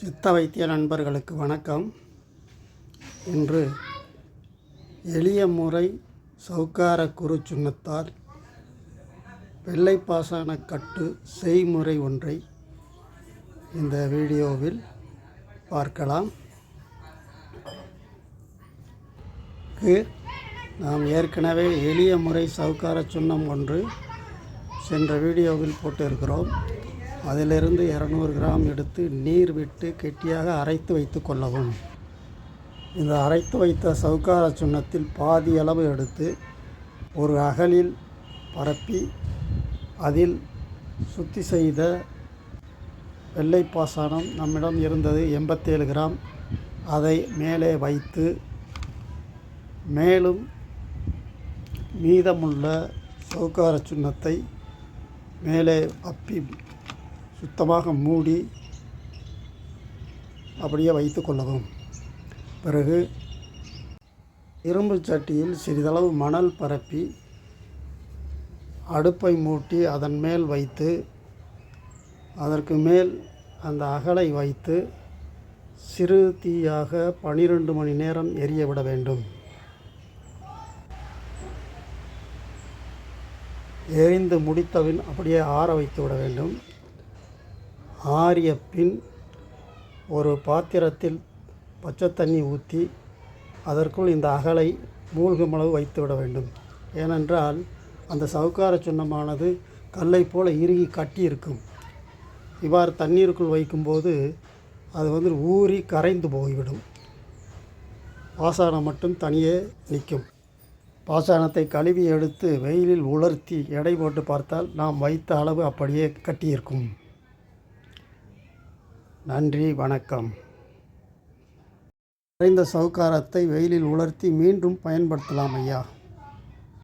சித்த வைத்திய நண்பர்களுக்கு வணக்கம். இன்று எளிய முறை சவுக்கார குரு சுண்ணத்தால் வெள்ளைப்பாசான கட்டு செய்முறை ஒன்றை இந்த வீடியோவில் பார்க்கலாம். நாம் ஏற்கனவே எளிய முறை சவுக்கார சுண்ணம் ஒன்று சென்ற வீடியோவில் போட்டிருக்கிறோம். அதிலிருந்து இரநூறு கிராம் எடுத்து நீர் விட்டு கெட்டியாக அரைத்து வைத்து கொள்ளவும். இந்த அரைத்து வைத்த சவுக்கார சுண்ணத்தில் பாதி அளவு எடுத்து ஒரு அகலில் பரப்பி அதில் சுத்தி செய்த வெள்ளை பாசானம் நம்மிடம் இருந்தது எண்பத்தேழு கிராம். அதை மேலே வைத்து மேலும் மீதமுள்ள சவுக்கார சுண்ணத்தை மேலே அப்பி சுத்தமாக மூடி அப்படியே வைத்து கொள்ளவும். பிறகு இரும்பு சட்டியில் சிறிதளவு மணல் பரப்பி அடுப்பை மூட்டி அதன் மேல் வைத்து அதற்கு மேல் அந்த அகலை வைத்து சிறு தீயாக பனிரெண்டு மணி நேரம் எரிய விட வேண்டும். எரிந்து முடித்தவின் அப்படியே ஆற வைத்து விட வேண்டும். ஆறிய பின் ஒரு பாத்திரத்தில் பச்சை தண்ணி ஊற்றி அதற்குள் இந்த அகலை மூழ்கும் அளவு வைத்து விட வேண்டும். ஏனென்றால் அந்த சவுக்கார சுண்ணமானது கல்லை போல இறுகி கட்டி இருக்கும். இவ்வாறு தண்ணீருக்குள் வைக்கும்போது அது வந்து ஊறி கரைந்து போய்விடும். பாசானம் மட்டும் தனியே நிற்கும். பாசானத்தை கழுவி எடுத்து வெயிலில் உலர்த்தி எடை போட்டு பார்த்தால் நாம் வைத்த அளவு அப்படியே கட்டியிருக்கும். நன்றி வணக்கம். குறைந்த சவுக்காரத்தை வெயிலில் உலர்த்தி மீண்டும் பயன்படுத்தலாம் ஐயா.